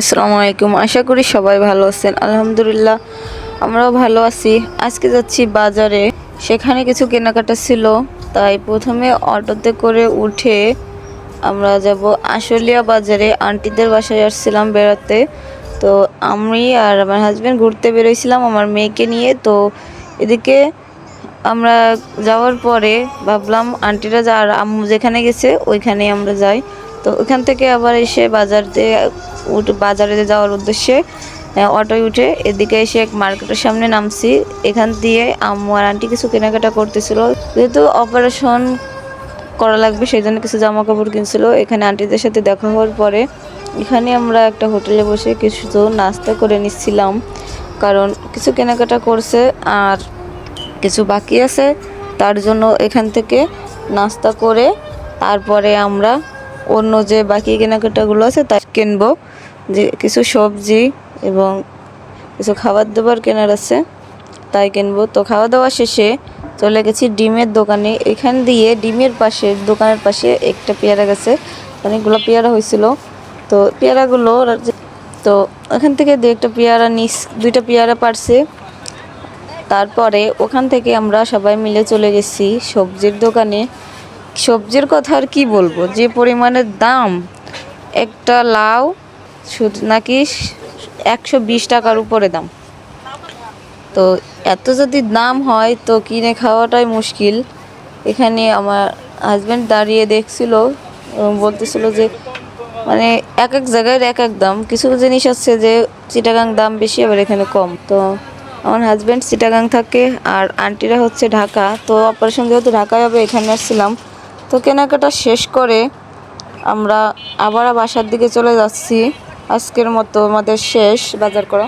আসসালামু আলাইকুম। আশা করি সবাই ভালো আছেন। আলহামদুলিল্লাহ, আমরাও ভালো আছি। আজকে যাচ্ছি বাজারে। সেখানে কিছু কেনাকাটা ছিল। তাই প্রথমে অটোতে করে উঠে আমরা যাব আশুলিয়া বাজারে। আন্টিদের বাসায় আসছিলাম বেড়াতে। তো আমি আর আমার হাজব্যান্ড ঘুরতে বেরোইছিলাম আমার মেয়েকে নিয়ে। তো এদিকে আমরা যাওয়ার পরে ভাবলাম আন্টিরা যা আর আম্মু যেখানে গেছে ওইখানে আমরা যাই। তো ওইখান থেকে আবার এসে বাজার দিয়ে উঠ বাজারে যাওয়ার উদ্দেশ্যে অটোয় উঠে এদিকে এসে এক মার্কেটের সামনে নামছি। এখান দিয়ে আম্মু আর আন্টি কিছু কেনাকাটা করতেছিল। যেহেতু অপারেশন করা লাগবে সেই জন্য কিছু জামা কাপড় কিনছিল। এখানে আন্টিদের সাথে দেখা হওয়ার পরে এখানে আমরা একটা হোটেলে বসে কিছু তো নাস্তা করে নিচ্ছিলাম। কারণ কিছু কেনাকাটা করছে আর কিছু বাকি আছে। তার জন্য এখান থেকে নাস্তা করে তারপরে আমরা অন্য যে বাকি কেনাকাটাগুলো আছে তা কিনবো। যে কিছু সবজি এবং কিছু খাবার দাবার কেনার আছে, তাই কিনবো। তো খাওয়া দাওয়া শেষে চলে গেছি ডিমের দোকানে। এখান দিয়ে ডিমের পাশে, দোকানের পাশে একটা পেয়ারা গেছে অনেকগুলো পেয়ারা হয়েছিল। তো পেয়ারাগুলো তো ওখান থেকে দু একটা পেয়ারা নিস দুইটা পেয়ারা পারছে। তারপরে ওখান থেকে আমরা সবাই মিলে চলে গেছি সবজির দোকানে। সবজির কথা আর কি বলব? যে পরিমাণের দাম, একটা লাউ নাকি একশো বিশ টাকার উপরে দাম। তো এত যদি দাম হয়, তো কিনে খাওয়াটাই মুশকিল। এখানে আমার হাজব্যান্ড দাঁড়িয়ে দেখছিল এবং বলতেছিল যে মানে এক এক জায়গায় এক এক দাম। কিছু জিনিস আছে যে, চিটাগাং দাম বেশি, আবার এখানে কম। তো আমার হাজব্যান্ড চিটাগাং থাকে, আর আন্টিরা হচ্ছে ঢাকা। তো অপারেশন যেহেতু ঢাকায় হবে, এখানে আসছিলাম। তো কেনাকাটা শেষ করে আমরা আবার বাসার দিকে চলে যাচ্ছি। আজকের মতো আমাদের শেষ বাজার করা।